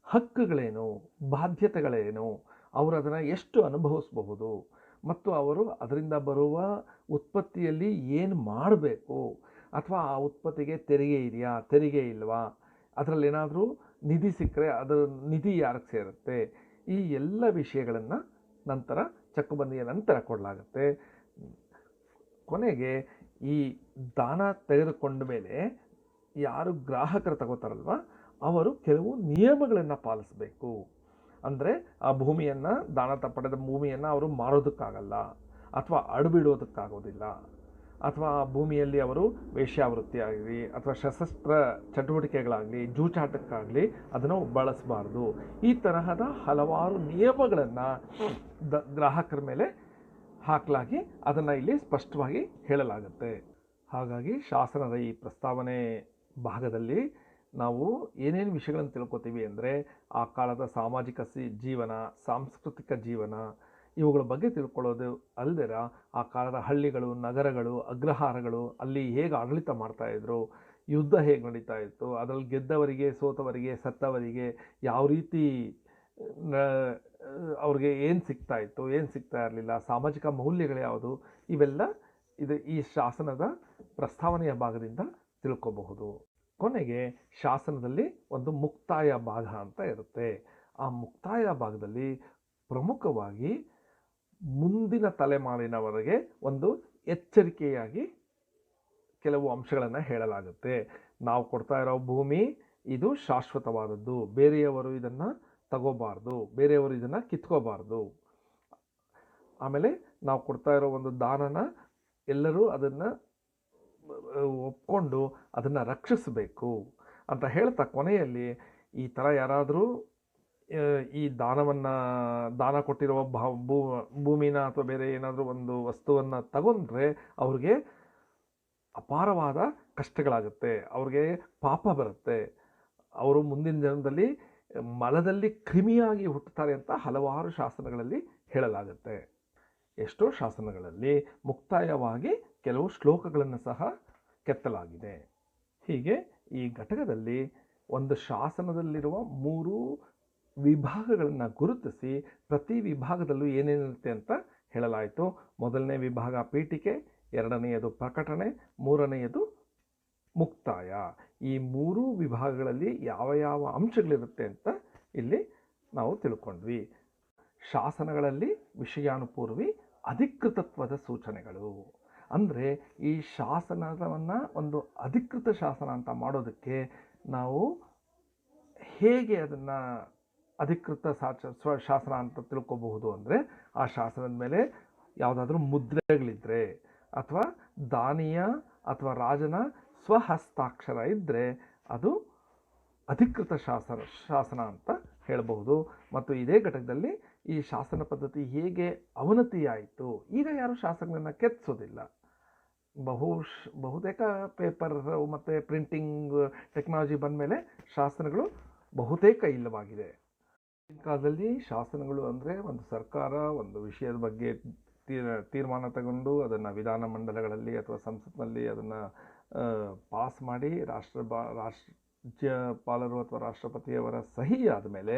ಹಕ್ಕುಗಳೇನು, ಬಾಧ್ಯತೆಗಳೇನು, ಅವರು ಅದನ್ನು ಎಷ್ಟು ಅನುಭವಿಸಬಹುದು, ಮತ್ತು ಅವರು ಅದರಿಂದ ಬರುವ ಉತ್ಪತ್ತಿಯಲ್ಲಿ ಏನು ಮಾಡಬೇಕು, ಅಥವಾ ಆ ಉತ್ಪತ್ತಿಗೆ ತೆರಿಗೆ ಇದೆಯಾ, ತೆರಿಗೆ ಇಲ್ವಾ, ಅದರಲ್ಲಿ ಏನಾದರೂ ನಿಧಿ ಸಿಕ್ಕರೆ ಅದರ ನಿಧಿ ಯಾರಿಗೆ ಸೇರುತ್ತೆ? ಈ ಎಲ್ಲ ವಿಷಯಗಳನ್ನು ನಂತರ ಚಕ್ಕುಬಂದಿಯ ನಂತರ ಕೊಡಲಾಗುತ್ತೆ. ಕೊನೆಗೆ ಈ ದಾನ ತೆಗೆದುಕೊಂಡ ಮೇಲೆ ಯಾರು ಗ್ರಾಹಕರು ತಗೋತಾರಲ್ವ, ಅವರು ಕೆಲವು ನಿಯಮಗಳನ್ನು ಪಾಲಿಸಬೇಕು. ಅಂದರೆ ಆ ಭೂಮಿಯನ್ನು, ದಾನ ಪಡೆದ ಭೂಮಿಯನ್ನು ಅವರು ಮಾರೋದಕ್ಕಾಗಲ್ಲ, ಅಥವಾ ಅಡುಬಿಡೋದಕ್ಕಾಗೋದಿಲ್ಲ. ಅಥವಾ ಭೂಮಿಯಲ್ಲಿ ಅವರು ವೇಶ್ಯಾವೃತ್ತಿಯಾಗಲಿ ಅಥವಾ ಸಶಸ್ತ್ರ ಚಟುವಟಿಕೆಗಳಾಗಲಿ, ಜೂಚಾಟಕ್ಕಾಗಲಿ ಅದನ್ನು ಬಳಸಬಾರ್ದು. ಈ ತರಹದ ಹಲವಾರು ನಿಯಮಗಳನ್ನು ದ ಗ್ರಾಹಕರ ಮೇಲೆ ಹಾಕಲಾಗಿ ಅದನ್ನು ಇಲ್ಲಿ ಸ್ಪಷ್ಟವಾಗಿ ಹೇಳಲಾಗುತ್ತೆ. ಹಾಗಾಗಿ ಶಾಸನದ ಈ ಪ್ರಸ್ತಾವನೆ ಭಾಗದಲ್ಲಿ ನಾವು ಏನೇನು ವಿಷಯಗಳನ್ನು ತಿಳ್ಕೊತೀವಿ ಅಂದರೆ ಆ ಕಾಲದ ಸಾಮಾಜಿಕ ಸಿ, ಜೀವನ, ಸಾಂಸ್ಕೃತಿಕ ಜೀವನ ಇವುಗಳ ಬಗ್ಗೆ ತಿಳ್ಕೊಳ್ಳೋದು ಅಲ್ದಿರ? ಆ ಕಾಲದ ಹಳ್ಳಿಗಳು, ನಗರಗಳು, ಅಗ್ರಹಾರಗಳು ಅಲ್ಲಿ ಹೇಗೆ ಆಡಳಿತ ಮಾಡ್ತಾ ಇದ್ರು? ಯುದ್ಧ ಹೇಗೆ ನಡೀತಾ ಇತ್ತು? ಅದರಲ್ಲಿ ಗೆದ್ದವರಿಗೆ, ಸೋತವರಿಗೆ, ಸತ್ತವರಿಗೆ ಯಾವ ರೀತಿ ಅವ್ರಿಗೆ ಏನು ಸಿಗ್ತಾ ಇತ್ತು, ಏನು ಸಿಗ್ತಾ ಇರಲಿಲ್ಲ, ಸಾಮಾಜಿಕ ಮೌಲ್ಯಗಳು ಯಾವುದು? ಇವೆಲ್ಲ ಇದು ಈ ಶಾಸನದ ಪ್ರಸ್ತಾವನೆಯ ಭಾಗದಿಂದ ತಿಳ್ಕೋಬಹುದು. ಕೊನೆಗೆ ಶಾಸನದಲ್ಲಿ ಒಂದು ಮುಕ್ತಾಯ ಭಾಗ ಅಂತ ಇರುತ್ತೆ. ಆ ಮುಕ್ತಾಯ ಭಾಗದಲ್ಲಿ ಪ್ರಮುಖವಾಗಿ ಮುಂದಿನ ತಲೆಮಾರಿನವರೆಗೆ ಒಂದು ಎಚ್ಚರಿಕೆಯಾಗಿ ಕೆಲವು ಅಂಶಗಳನ್ನು ಹೇಳಲಾಗುತ್ತೆ. ನಾವು ಕೊಡ್ತಾ ಇರೋ ಭೂಮಿ ಇದು ಶಾಶ್ವತವಾದದ್ದು. ಬೇರೆಯವರು ಇದನ್ನು ತಗೋಬಾರ್ದು. ಬೇರೆಯವರು ಇದನ್ನು ಕಿತ್ಕೋಬಾರ್ದು. ಆಮೇಲೆ ನಾವು ಕೊಡ್ತಾ ಇರೋ ಒಂದು ದಾನನ ಎಲ್ಲರೂ ಅದನ್ನು ಒಪ್ಕೊಂಡು ಅದನ್ನು ರಕ್ಷಿಸಬೇಕು ಅಂತ ಹೇಳ್ತಾ ಕೊನೆಯಲ್ಲಿ ಈ ಥರ ಯಾರಾದರೂ ಈ ದಾನವನ್ನು, ದಾನ ಕೊಟ್ಟಿರುವ ಭಾ, ಭೂ, ಭೂಮಿನ ಅಥವಾ ಬೇರೆ ಏನಾದರೂ ಒಂದು ವಸ್ತುವನ್ನು ತಗೊಂಡ್ರೆ ಅವ್ರಿಗೆ ಅಪಾರವಾದ ಕಷ್ಟಗಳಾಗುತ್ತೆ. ಅವ್ರಿಗೆ ಪಾಪ ಬರುತ್ತೆ. ಅವರು ಮುಂದಿನ ಜನ್ಮದಲ್ಲಿ ಮಲದಲ್ಲಿ ಕ್ರಿಮಿಯಾಗಿ ಹುಟ್ಟುತ್ತಾರೆ ಅಂತ ಹಲವಾರು ಶಾಸನಗಳಲ್ಲಿ ಹೇಳಲಾಗುತ್ತೆ. ಎಷ್ಟೋ ಶಾಸನಗಳಲ್ಲಿ ಮುಕ್ತಾಯವಾಗಿ ಕೆಲವು ಶ್ಲೋಕಗಳನ್ನು ಸಹ ಕೆತ್ತಲಾಗಿದೆ. ಹೀಗೆ ಈ ಘಟಕದಲ್ಲಿ ಒಂದು ಶಾಸನದಲ್ಲಿರುವ ಮೂರು ವಿಭಾಗಗಳನ್ನು ಗುರುತಿಸಿ ಪ್ರತಿ ವಿಭಾಗದಲ್ಲೂ ಏನೇನಿರುತ್ತೆ ಅಂತ ಹೇಳಲಾಯಿತು. ಮೊದಲನೇ ವಿಭಾಗ ಪೀಠಿಕೆ, ಎರಡನೆಯದು ಪ್ರಕಟಣೆ, ಮೂರನೆಯದು ಮುಕ್ತಾಯ. ಈ ಮೂರೂ ವಿಭಾಗಗಳಲ್ಲಿ ಯಾವ ಯಾವ ಅಂಶಗಳಿರುತ್ತೆ ಅಂತ ಇಲ್ಲಿ ನಾವು ತಿಳ್ಕೊಂಡ್ವಿ. ಶಾಸನಗಳಲ್ಲಿ ವಿಷಯಾನುಪೂರ್ವಿ ಅಧಿಕೃತತ್ವದ ಸೂಚನೆಗಳು. ಅಂದರೆ ಈ ಶಾಸನವನ್ನು ಒಂದು ಅಧಿಕೃತ ಶಾಸನ ಅಂತ ಮಾಡೋದಕ್ಕೆ ನಾವು ಹೇಗೆ ಅದನ್ನು ಅಧಿಕೃತ ಸಾಚ, ಸ್ವ, ಶಾಸನ ಅಂತ ತಿಳ್ಕೊಬಹುದು ಅಂದರೆ ಆ ಶಾಸನದ ಮೇಲೆ ಯಾವುದಾದ್ರೂ ಮುದ್ರೆಗಳಿದ್ದರೆ ಅಥವಾ ದಾನಿಯ ಅಥವಾ ರಾಜನ ಸ್ವಹಸ್ತಾಕ್ಷರ ಇದ್ದರೆ ಅದು ಅಧಿಕೃತ ಶಾಸನ ಶಾಸನ ಅಂತ ಹೇಳಬಹುದು. ಮತ್ತು ಇದೇ ಘಟಕದಲ್ಲಿ ಈ ಶಾಸನ ಪದ್ಧತಿ ಹೇಗೆ ಅವನತಿಯಾಯಿತು, ಈಗ ಯಾರು ಶಾಸನಗಳನ್ನು ಕೆತ್ತಿಸೋದಿಲ್ಲ ಬಹು ಬಹುತೇಕ ಪೇಪರ್ ಮತ್ತು ಪ್ರಿಂಟಿಂಗ್ ಟೆಕ್ನಾಲಜಿ ಬಂದ ಮೇಲೆ ಶಾಸನಗಳು ಬಹುತೇಕ ಇಲ್ಲವಾಗಿದೆ. ಕಾಲದಲ್ಲಿ ಶಾಸನಗಳು ಅಂದರೆ ಒಂದು ಸರ್ಕಾರ ಒಂದು ವಿಷಯದ ಬಗ್ಗೆ ತೀರ್, ತೀರ್ಮಾನ ತಗೊಂಡು ಅದನ್ನು ವಿಧಾನ ಮಂಡಲಗಳಲ್ಲಿ ಅಥವಾ ಸಂಸತ್ನಲ್ಲಿ ಅದನ್ನು ಪಾಸ್ ಮಾಡಿ ರಾಷ್ಟ್ರ ಬಾ, ರಾಜ್ಯಪಾಲರು ಅಥವಾ ರಾಷ್ಟ್ರಪತಿಯವರ ಸಹಿ ಆದಮೇಲೆ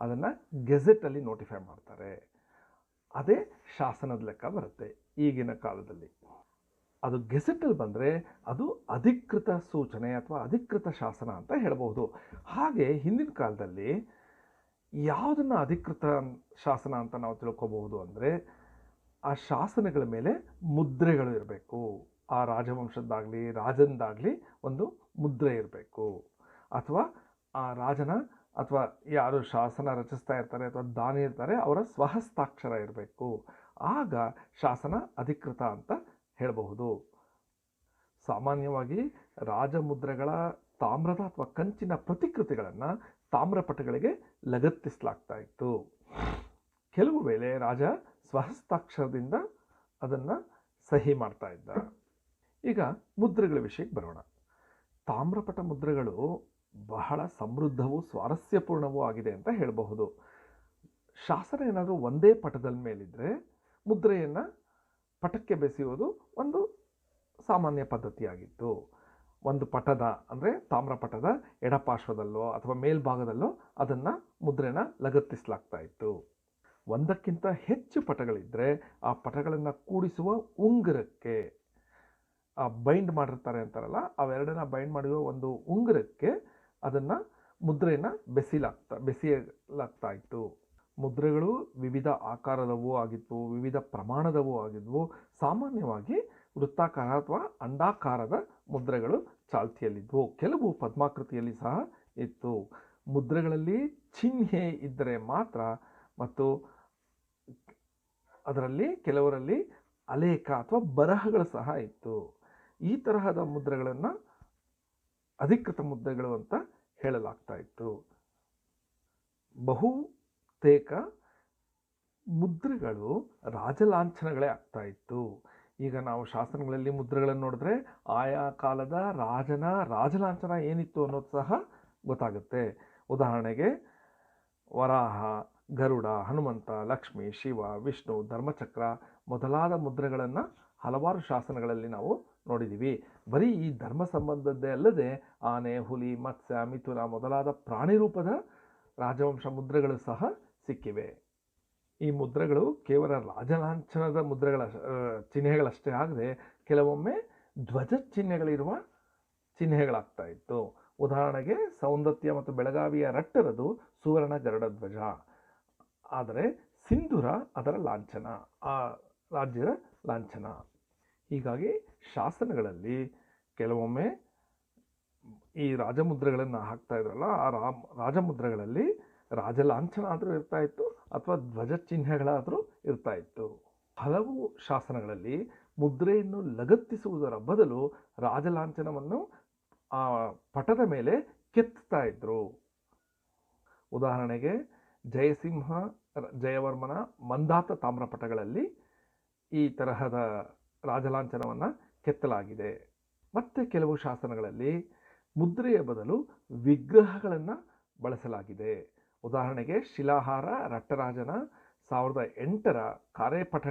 ಅದನ್ನು ಗೆಜೆಟಲ್ಲಿ ನೋಟಿಫೈ ಮಾಡ್ತಾರೆ. ಅದೇ ಶಾಸನದ ಲೆಕ್ಕ ಬರುತ್ತೆ ಈಗಿನ ಕಾಲದಲ್ಲಿ. ಅದು ಗೆಸೆಟಲ್ಲಿ ಬಂದರೆ ಅದು ಅಧಿಕೃತ ಸೂಚನೆ ಅಥವಾ ಅಧಿಕೃತ ಶಾಸನ ಅಂತ ಹೇಳಬಹುದು. ಹಾಗೆ ಹಿಂದಿನ ಕಾಲದಲ್ಲಿ ಯಾವುದನ್ನು ಅಧಿಕೃತ ಶಾಸನ ಅಂತ ನಾವು ತಿಳ್ಕೊಬಹುದು ಅಂದರೆ ಆ ಶಾಸನಗಳ ಮೇಲೆ ಮುದ್ರೆಗಳು ಇರಬೇಕು. ಆ ರಾಜವಂಶದ್ದಾಗಲಿ, ರಾಜನದಾಗಲಿ ಒಂದು ಮುದ್ರೆ ಇರಬೇಕು. ಅಥವಾ ಆ ರಾಜನ ಅಥವಾ ಯಾರು ಶಾಸನ ರಚಿಸ್ತಾ ಇರ್ತಾರೆ ಅಥವಾ ದಾನಿ ಇರ್ತಾರೆ ಅವರ ಸ್ವಹಸ್ತಾಕ್ಷರ ಇರಬೇಕು. ಆಗ ಶಾಸನ ಅಧಿಕೃತ ಅಂತ ಹೇಳಬಹುದು. ಸಾಮಾನ್ಯವಾಗಿ ರಾಜಮುದ್ರೆಗಳ ತಾಮ್ರದ ಅಥವಾ ಕಂಚಿನ ಪ್ರತಿಕೃತಿಗಳನ್ನು ತಾಮ್ರಪಟಗಳಿಗೆ ಲಗತ್ತಿಸಲಾಗ್ತಾ ಇತ್ತು ಕೆಲವು ವೇಳೆ ರಾಜ ಸ್ವಹಸ್ತಾಕ್ಷರದಿಂದ ಅದನ್ನು ಸಹಿ ಮಾಡ್ತಾ ಇದ್ದ ಈಗ ಮುದ್ರೆಗಳ ವಿಷಯಕ್ಕೆ ಬರೋಣ. ತಾಮ್ರಪಟ ಮುದ್ರೆಗಳು ಬಹಳ ಸಮೃದ್ಧವೂ ಸ್ವಾರಸ್ಯಪೂರ್ಣವೂ ಆಗಿದೆ ಅಂತ ಹೇಳಬಹುದು. ಶಾಸನ ಏನಾದರೂ ಒಂದೇ ಪಟದ ಮೇಲಿದ್ದರೆ ಮುದ್ರೆಯನ್ನು ಪಟಕ್ಕೆ ಬೆಸೆಯುವುದು ಒಂದು ಸಾಮಾನ್ಯ ಪದ್ಧತಿಯಾಗಿತ್ತು. ಒಂದು ಪಟದ, ಅಂದರೆ ತಾಮ್ರಪಟದ ಎಡಪಾರ್ಶ್ವದಲ್ಲೋ ಅಥವಾ ಮೇಲ್ಭಾಗದಲ್ಲೋ ಅದನ್ನು ಮುದ್ರೆನ ಲಗತ್ತಿಸಲಾಗ್ತಾ ಇತ್ತು. ಒಂದಕ್ಕಿಂತ ಹೆಚ್ಚು ಪಟಗಳಿದ್ದರೆ ಆ ಪಟಗಳನ್ನು ಕೂಡಿಸುವ ಉಂಗುರಕ್ಕೆ, ಆ ಬೈಂಡ್ ಮಾಡಿರ್ತಾರೆ ಅಂತಾರಲ್ಲ, ಅವೆರಡನ್ನ ಬೈಂಡ್ ಮಾಡುವ ಒಂದು ಉಂಗುರಕ್ಕೆ ಅದನ್ನು ಮುದ್ರೆನ ಬೆಸಿಲಾಗ್ತಾ, ಬೆಸಿಯಲಾಗ್ತಾ ಇತ್ತು. ಮುದ್ರೆಗಳು ವಿವಿಧ ಆಕಾರದವೂ ಆಗಿದ್ವು, ವಿವಿಧ ಪ್ರಮಾಣದವೂ ಆಗಿದ್ವು. ಸಾಮಾನ್ಯವಾಗಿ ವೃತ್ತಾಕಾರ ಅಥವಾ ಅಂಡಾಕಾರದ ಮುದ್ರೆಗಳು ಚಾಲ್ತಿಯಲ್ಲಿದ್ವು ಕೆಲವು ಪದ್ಮಾಕೃತಿಯಲ್ಲಿ ಸಹ ಇತ್ತು. ಮುದ್ರೆಗಳಲ್ಲಿ ಚಿಹ್ನೆ ಇದ್ದರೆ ಮಾತ್ರ ಮತ್ತು ಅದರಲ್ಲಿ ಕೆಲವರಲ್ಲಿ ಅಲೇಖ ಅಥವಾ ಬರಹಗಳು ಸಹ ಇತ್ತು. ಈ ತರಹದ ಮುದ್ರೆಗಳನ್ನು ಅಧಿಕೃತ ಮುದ್ರೆಗಳು ಅಂತ ಹೇಳಲಾಗ್ತಾ ಇತ್ತು. ಬಹುತೇಕ ಮುದ್ರೆಗಳು ರಾಜಲಾಂಛನಗಳೇ ಆಗ್ತಾ ಇತ್ತು. ಈಗ ನಾವು ಶಾಸನಗಳಲ್ಲಿ ಮುದ್ರೆಗಳನ್ನು ನೋಡಿದ್ರೆ ಆಯಾ ಕಾಲದ ರಾಜನ ರಾಜಲಾಂಛನ ಏನಿತ್ತು ಅನ್ನೋದು ಸಹ ಗೊತ್ತಾಗುತ್ತೆ. ಉದಾಹರಣೆಗೆ ವರಾಹ, ಗರುಡ, ಹನುಮಂತ, ಲಕ್ಷ್ಮಿ, ಶಿವ, ವಿಷ್ಣು, ಧರ್ಮಚಕ್ರ ಮೊದಲಾದ ಮುದ್ರೆಗಳನ್ನು ಹಲವಾರು ಶಾಸನಗಳಲ್ಲಿ ನಾವು ನೋಡಿದ್ದೀವಿ ಬರೀ ಈ ಧರ್ಮ ಸಂಬಂಧದ್ದೇ ಅಲ್ಲದೆ ಆನೆ, ಹುಲಿ, ಮತ್ಸ್ಯ, ಮಿಥುನ ಮೊದಲಾದ ಪ್ರಾಣಿ ರೂಪದ ರಾಜವಂಶ ಮುದ್ರೆಗಳು ಸಹ ಸಿಕ್ಕಿವೆ. ಈ ಮುದ್ರೆಗಳು ಕೇವಲ ರಾಜಲಾಂಛನದ ಮುದ್ರೆಗಳ ಚಿಹ್ನೆಗಳಷ್ಟೇ ಆಗದೆ ಕೆಲವೊಮ್ಮೆ ಧ್ವಜ ಚಿಹ್ನೆಗಳಿರುವ ಚಿಹ್ನೆಗಳಾಗ್ತಾ ಇತ್ತು. ಉದಾಹರಣೆಗೆ ಸೌಂದತ್ಯ ಮತ್ತು ಬೆಳಗಾವಿಯ ರಟ್ಟರದು ಸುವರ್ಣ ಗರುಡ ಧ್ವಜ. ಆದರೆ ಸಿಂಧೂರ ಅದರ ಲಾಂಛನ, ಆ ರಾಜ್ಯದ ಲಾಂಛನ. ಹೀಗಾಗಿ ಶಾಸನಗಳಲ್ಲಿ ಕೆಲವೊಮ್ಮೆ ಈ ರಾಜಮುದ್ರೆಗಳನ್ನು ಹಾಕ್ತಾ ಇದ್ರಲ್ಲ, ಆ ರಾಮ್, ರಾಜಮುದ್ರೆಗಳಲ್ಲಿ ರಾಜಲಾಂಛನ ಆದರೂ ಇರ್ತಾ ಇತ್ತು ಅಥವಾ ಧ್ವಜ ಚಿಹ್ನೆಗಳಾದರೂ ಇರ್ತಾ ಇತ್ತು. ಹಲವು ಶಾಸನಗಳಲ್ಲಿ ಮುದ್ರೆಯನ್ನು ಲಗತ್ತಿಸುವುದರ ಬದಲು ರಾಜಲಾಂಛನವನ್ನು, ಆ, ಪಟದ ಮೇಲೆ ಕೆತ್ತಾ ಇದ್ರು. ಉದಾಹರಣೆಗೆ ಜಯಸಿಂಹ ಜಯವರ್ಮನ ಮಂದಾತ ತಾಮ್ರಪಟಗಳಲ್ಲಿ ಈ ತರಹದ ರಾಜಲಾಂಛನವನ್ನು ಕೆತ್ತಲಾಗಿದೆ. ಮತ್ತೆ ಕೆಲವು ಶಾಸನಗಳಲ್ಲಿ ಮುದ್ರೆಯ ಬದಲು ವಿಗ್ರಹಗಳನ್ನು ಬಳಸಲಾಗಿದೆ. ಉದಾಹರಣೆಗೆ ಶಿಲಾಹಾರ ರಟ್ಟರಾಜನ ಸಾವಿರದ ಎಂಟರ ಕಾರ್ಯಪಠ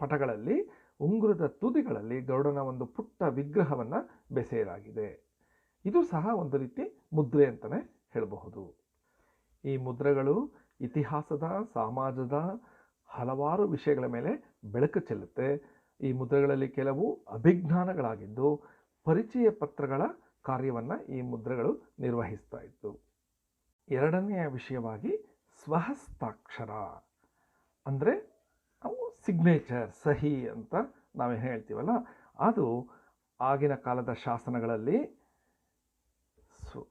ಪಟಗಳಲ್ಲಿ ಉಂಗುರದ ತುದಿಗಳಲ್ಲಿ ಗರುಡನ ಒಂದು ಪುಟ್ಟ ವಿಗ್ರಹವನ್ನು ಬೆಸೆಯಲಾಗಿದೆ. ಇದು ಸಹ ಒಂದು ರೀತಿ ಮುದ್ರೆ ಅಂತಲೇ ಹೇಳಬಹುದು. ಈ ಮುದ್ರೆಗಳು ಇತಿಹಾಸದ, ಸಮಾಜದ ಹಲವಾರು ವಿಷಯಗಳ ಮೇಲೆ ಬೆಳಕು ಚೆಲ್ಲುತ್ತೆ. ಈ ಮುದ್ರೆಗಳಲ್ಲಿ ಕೆಲವು ಅಭಿಜ್ಞಾನಗಳಾಗಿದ್ದು ಪರಿಚಯ ಪತ್ರಗಳ ಕಾರ್ಯವನ್ನು ಈ ಮುದ್ರೆಗಳು ನಿರ್ವಹಿಸ್ತಾ ಇತ್ತು ಎರಡನೆಯ ವಿಷಯವಾಗಿ ಸ್ವಹಸ್ತಾಕ್ಷರ. ಅಂದರೆ ನಾವು ಸಿಗ್ನೇಚರ್ ಸಹಿ ಅಂತ ನಾವು ಹೇಳ್ತೀವಲ್ಲ, ಅದು ಆಗಿನ ಕಾಲದ ಶಾಸನಗಳಲ್ಲಿ ಸ್ವ,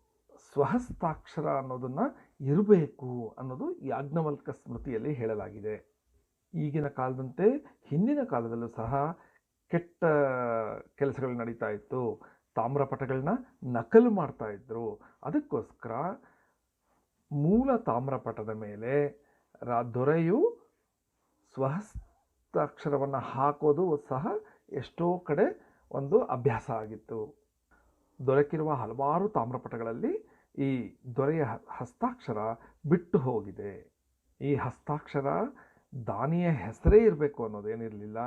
ಸ್ವಹಸ್ತಾಕ್ಷರ ಅನ್ನೋದನ್ನು ಇರಬೇಕು ಅನ್ನೋದು ಯಾಜ್ಞವಲ್ಕ ಸ್ಮೃತಿಯಲ್ಲಿ ಹೇಳಲಾಗಿದೆ. ಈಗಿನ ಕಾಲದಂತೆ ಹಿಂದಿನ ಕಾಲದಲ್ಲೂ ಸಹ ಕೆಟ್ಟ ಕೆಲಸಗಳು ನಡೀತಾ ಇತ್ತು. ತಾಮ್ರಪಟಗಳನ್ನ ನಕಲು ಮಾಡ್ತಾ ಅದಕ್ಕೋಸ್ಕರ ಮೂಲ ತಾಮ್ರಪಟದ ಮೇಲೆ ರಾ ದೊರೆಯು ಸ್ವಹಸ್ತಾಕ್ಷರವನ್ನು ಹಾಕೋದು ಸಹ ಎಷ್ಟೋ ಕಡೆ ಒಂದು ಅಭ್ಯಾಸ ಆಗಿತ್ತು. ದೊರಕಿರುವ ಹಲವಾರು ತಾಮ್ರಪಟಗಳಲ್ಲಿ ಈ ದೊರೆಯ ಹಸ್ತಾಕ್ಷರ ಬಿಟ್ಟು ಹೋಗಿದೆ. ಈ ಹಸ್ತಾಕ್ಷರ ದಾನಿಯ ಹೆಸರೇ ಇರಬೇಕು ಅನ್ನೋದೇನಿರಲಿಲ್ಲ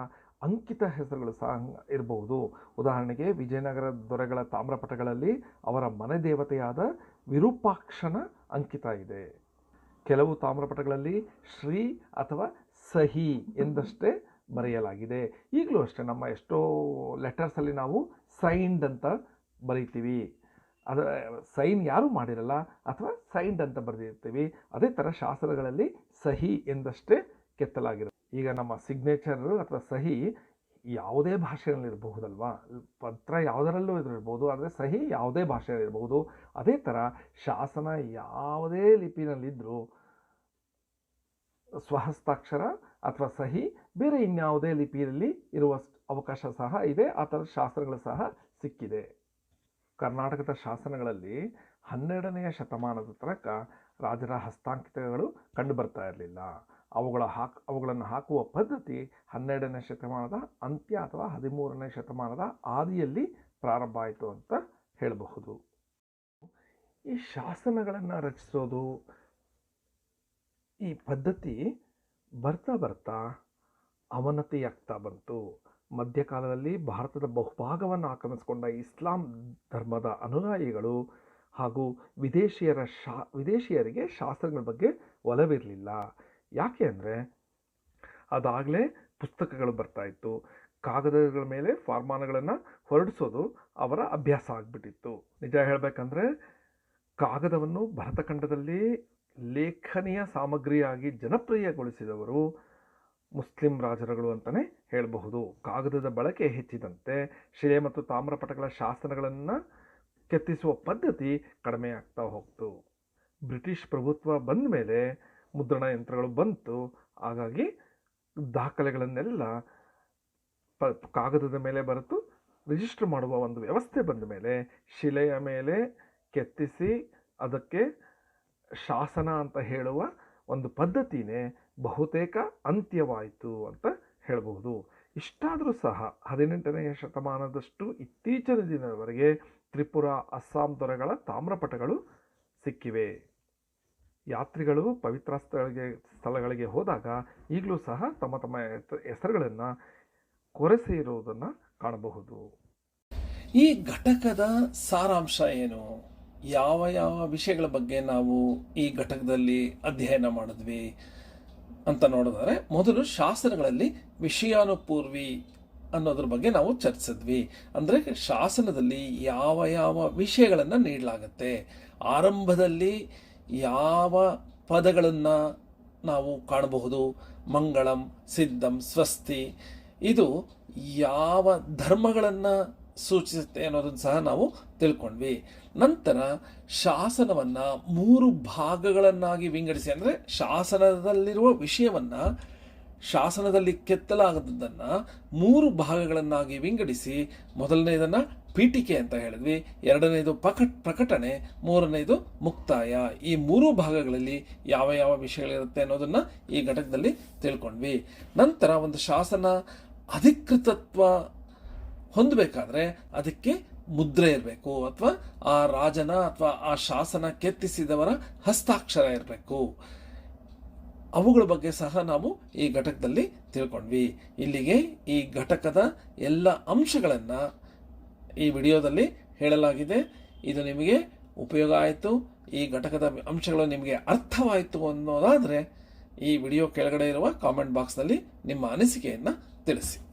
ಅಂಕಿತ ಹೆಸರುಗಳು ಸಹ ಇರಬಹುದು. ಉದಾಹರಣೆಗೆ ವಿಜಯನಗರ ದೊರೆಗಳ ತಾಮ್ರಪಟಗಳಲ್ಲಿ ಅವರ ಮನೆ ದೇವತೆಯಾದ ವಿರೂಪಾಕ್ಷನ ಅಂಕಿತ ಇದೆ. ಕೆಲವು ತಾಮ್ರಪಟಗಳಲ್ಲಿ ಶ್ರೀ ಅಥವಾ ಸಹಿ ಎಂದಷ್ಟೇ ಬರೆಯಲಾಗಿದೆ. ಈಗಲೂ ಅಷ್ಟೇ ನಮ್ಮ ಎಷ್ಟೋ ಲೆಟರ್ಸಲ್ಲಿ ನಾವು ಸೈನ್ಡ್ ಅಂತ ಬರೀತೀವಿ. ಅದು ಸೈನ್ ಯಾರೂ ಮಾಡಿರಲ್ಲ, ಅಥವಾ ಸೈನ್ಡ್ ಅಂತ ಬರೆದಿರ್ತೀವಿ. ಅದೇ ಥರ ಶಾಸ್ತ್ರಗಳಲ್ಲಿ ಸಹಿ ಎಂದಷ್ಟೇ ಕೆತ್ತಲಾಗಿರುತ್ತೆ ಈಗ ನಮ್ಮ ಸಿಗ್ನೇಚರ್ ಅಥವಾ ಸಹಿ ಯಾವುದೇ ಭಾಷೆಯಲ್ಲಿರಬಹುದಲ್ವಾ ಪತ್ರ ಯಾವುದರಲ್ಲೂ ಇರಬಹುದು ಆದರೆ ಸಹಿ ಯಾವುದೇ ಭಾಷೆಯಲ್ಲಿ ಇರಬಹುದು ಅದೇ ಥರ ಶಾಸನ ಯಾವುದೇ ಲಿಪಿನಲ್ಲಿದ್ದರೂ ಸ್ವಹಸ್ತಾಕ್ಷರ ಅಥವಾ ಸಹಿ ಬೇರೆ ಇನ್ಯಾವುದೇ ಲಿಪಿಯಲ್ಲಿ ಇರುವ ಅವಕಾಶ ಸಹ ಇದೆ. ಆ ಥರದ ಶಾಸನಗಳು ಸಹ ಸಿಕ್ಕಿದೆ. ಕರ್ನಾಟಕದ ಶಾಸನಗಳಲ್ಲಿ ಹನ್ನೆರಡನೆಯ ಶತಮಾನದ ತನಕ ರಾಜರ ಹಸ್ತಾಂಕಿತಗಳು ಕಂಡುಬರ್ತಾ ಇರಲಿಲ್ಲ. ಅವುಗಳ ಹಾಕ್, ಅವುಗಳನ್ನು ಹಾಕುವ ಪದ್ಧತಿ ಹನ್ನೆರಡನೇ ಶತಮಾನದ ಅಂತ್ಯ ಅಥವಾ ಹದಿಮೂರನೇ ಶತಮಾನದ ಆದಿಯಲ್ಲಿ ಪ್ರಾರಂಭ ಆಯಿತು ಅಂತ ಹೇಳಬಹುದು. ಈ ಶಾಸನಗಳನ್ನು ರಚಿಸೋದು, ಈ ಪದ್ಧತಿ ಬರ್ತಾ ಬರ್ತಾ ಅವನತಿಯಾಗ್ತಾ ಬಂತು. ಮಧ್ಯಕಾಲದಲ್ಲಿ ಭಾರತದ ಬಹುಭಾಗವನ್ನು ಆಕ್ರಮಿಸಿಕೊಂಡ ಇಸ್ಲಾಂ ಧರ್ಮದ ಅನುಯಾಯಿಗಳು ಹಾಗೂ ವಿದೇಶಿಯರ ಶಾ, ವಿದೇಶಿಯರಿಗೆ ಶಾಸ್ತ್ರಗಳ ಬಗ್ಗೆ ಒಲವಿರಲಿಲ್ಲ. ಯಾಕೆ ಅಂದರೆ ಅದಾಗಲೇ ಪುಸ್ತಕಗಳು ಬರ್ತಾಯಿತ್ತು ಕಾಗದಗಳ ಮೇಲೆ ಫಾರ್ಮಾನಗಳನ್ನು ಹೊರಡಿಸೋದು ಅವರ ಅಭ್ಯಾಸ ಆಗಿಬಿಟ್ಟಿತ್ತು. ನಿಜ ಹೇಳಬೇಕಂದ್ರೆ ಕಾಗದವನ್ನು ಭರತಖಂಡದಲ್ಲಿ ಲೇಖನೀಯ ಸಾಮಗ್ರಿಯಾಗಿ ಜನಪ್ರಿಯಗೊಳಿಸಿದವರು ಮುಸ್ಲಿಂ ರಾಜರುಗಳು ಅಂತಲೇ ಹೇಳಬಹುದು. ಕಾಗದದ ಬಳಕೆ ಹೆಚ್ಚಿದಂತೆ ಶಿಲೆ ಮತ್ತು ತಾಮ್ರಪಟಗಳ ಶಾಸನಗಳನ್ನು ಕೆತ್ತಿಸುವ ಪದ್ಧತಿ ಕಡಿಮೆ ಆಗ್ತಾ ಹೋಗ್ತು. ಬ್ರಿಟಿಷ್ ಪ್ರಭುತ್ವ ಬಂದ ಮೇಲೆ ಮುದ್ರಣ ಯಂತ್ರಗಳು ಬಂತು. ಹಾಗಾಗಿ ದಾಖಲೆಗಳನ್ನೆಲ್ಲ ಪ ಕಾಗದದ ಮೇಲೆ ಬರೆತು ರಿಜಿಸ್ಟರ್ ಮಾಡುವ ಒಂದು ವ್ಯವಸ್ಥೆ ಬಂದ ಮೇಲೆ ಶಿಲೆಯ ಮೇಲೆ ಕೆತ್ತಿಸಿ ಅದಕ್ಕೆ ಶಾಸನ ಅಂತ ಹೇಳುವ ಒಂದು ಪದ್ಧತಿನೇ ಬಹುತೇಕ ಅಂತ್ಯವಾಯಿತು ಅಂತ ಹೇಳಬಹುದು. ಇಷ್ಟಾದರೂ ಸಹ ಹದಿನೆಂಟನೆಯ ಶತಮಾನದಷ್ಟು ಇತ್ತೀಚಿನ ದಿನದವರೆಗೆ ತ್ರಿಪುರ, ಅಸ್ಸಾಂ ದೊರೆಗಳ ತಾಮ್ರಪಟಗಳು ಸಿಕ್ಕಿವೆ. ಯಾತ್ರಿಗಳು ಪವಿತ್ರ ಸ್ಥಳಗಳಿಗೆ ಸ್ಥಳಗಳಿಗೆ ಹೋದಾಗ ಈಗಲೂ ಸಹ ತಮ್ಮ ತಮ್ಮ ಹೆಸರುಗಳನ್ನು ಕೊರೆಸಿ ಇರುವುದನ್ನು ಕಾಣಬಹುದು. ಈ ಘಟಕದ ಸಾರಾಂಶ ಏನು? ಯಾವ ಯಾವ ವಿಷಯಗಳ ಬಗ್ಗೆ ನಾವು ಈ ಘಟಕದಲ್ಲಿ ಅಧ್ಯಯನ ಮಾಡಿದ್ವಿ ಅಂತ ನೋಡಿದ್ರೆ ಮೊದಲು ಶಾಸನಗಳಲ್ಲಿ ವಿಷಯಾನುಪೂರ್ವಿ ಅನ್ನೋದ್ರ ಬಗ್ಗೆ ನಾವು ಚರ್ಚಿಸಿದ್ವಿ. ಅಂದರೆ ಶಾಸನದಲ್ಲಿ ಯಾವ ಯಾವ ವಿಷಯಗಳನ್ನು ನೀಡಲಾಗತ್ತೆ? ಆರಂಭದಲ್ಲಿ ಯಾವ ಪದಗಳನ್ನು ನಾವು ಕಾಣಬಹುದು? ಮಂಗಳಂ, ಸಿದ್ಧಂ, ಸ್ವಸ್ತಿ. ಇದು ಯಾವ ಧರ್ಮಗಳನ್ನು ಸೂಚಿಸುತ್ತೆ ಅನ್ನೋದನ್ನು ಸಹ ನಾವು ತಿಳ್ಕೊಂಡ್ವಿ. ನಂತರ ಶಾಸನವನ್ನು ಮೂರು ಭಾಗಗಳನ್ನಾಗಿ ವಿಂಗಡಿಸಿ, ಅಂದರೆ ಶಾಸನದಲ್ಲಿರುವ ವಿಷಯವನ್ನು ಶಾಸನದಲ್ಲಿ ಕೆತ್ತಲಾಗದನ್ನು ಮೂರು ಭಾಗಗಳನ್ನಾಗಿ ವಿಂಗಡಿಸಿ ಮೊದಲನೇದನ್ನು ಪೀಠಿಕೆ ಅಂತ ಹೇಳಿದ್ವಿ ಎರಡನೇದು ಪಕಟ್ ಪ್ರಕಟಣೆ ಮೂರನೇದು ಮುಕ್ತಾಯ. ಈ ಮೂರು ಭಾಗಗಳಲ್ಲಿ ಯಾವ ಯಾವ ವಿಷಯಗಳಿರುತ್ತೆ ಅನ್ನೋದನ್ನು ಈ ಘಟಕದಲ್ಲಿ ತಿಳ್ಕೊಂಡ್ವಿ. ನಂತರ ಒಂದು ಶಾಸನ ಅಧಿಕೃತತ್ವ ಹೊಂದಬೇಕಾದ್ರೆ ಅದಕ್ಕೆ ಮುದ್ರೆ ಇರಬೇಕು, ಅಥವಾ ಆ ರಾಜನ ಅಥವಾ ಆ ಶಾಸನ ಕೆತ್ತಿಸಿದವರ ಹಸ್ತಾಕ್ಷರ ಇರಬೇಕು. ಅವುಗಳ ಬಗ್ಗೆ ಸಹ ನಾವು ಈ ಘಟಕದಲ್ಲಿ ತಿಳ್ಕೊಂಡ್ವಿ. ಇಲ್ಲಿಗೆ ಈ ಘಟಕದ ಎಲ್ಲ ಅಂಶಗಳನ್ನು ಈ ವಿಡಿಯೋದಲ್ಲಿ ಹೇಳಲಾಗಿದೆ. ಇದು ನಿಮಗೆ ಉಪಯೋಗ ಆಯಿತು. ಈ ಘಟಕದ ಅಂಶಗಳು ನಿಮಗೆ ಅರ್ಥವಾಯಿತು ಅನ್ನೋದಾದರೆ ಈ ವಿಡಿಯೋ ಕೆಳಗಡೆ ಇರುವ ಕಾಮೆಂಟ್ ಬಾಕ್ಸ್ನಲ್ಲಿ ನಿಮ್ಮ ಅನಿಸಿಕೆಯನ್ನು ತಿಳಿಸಿ.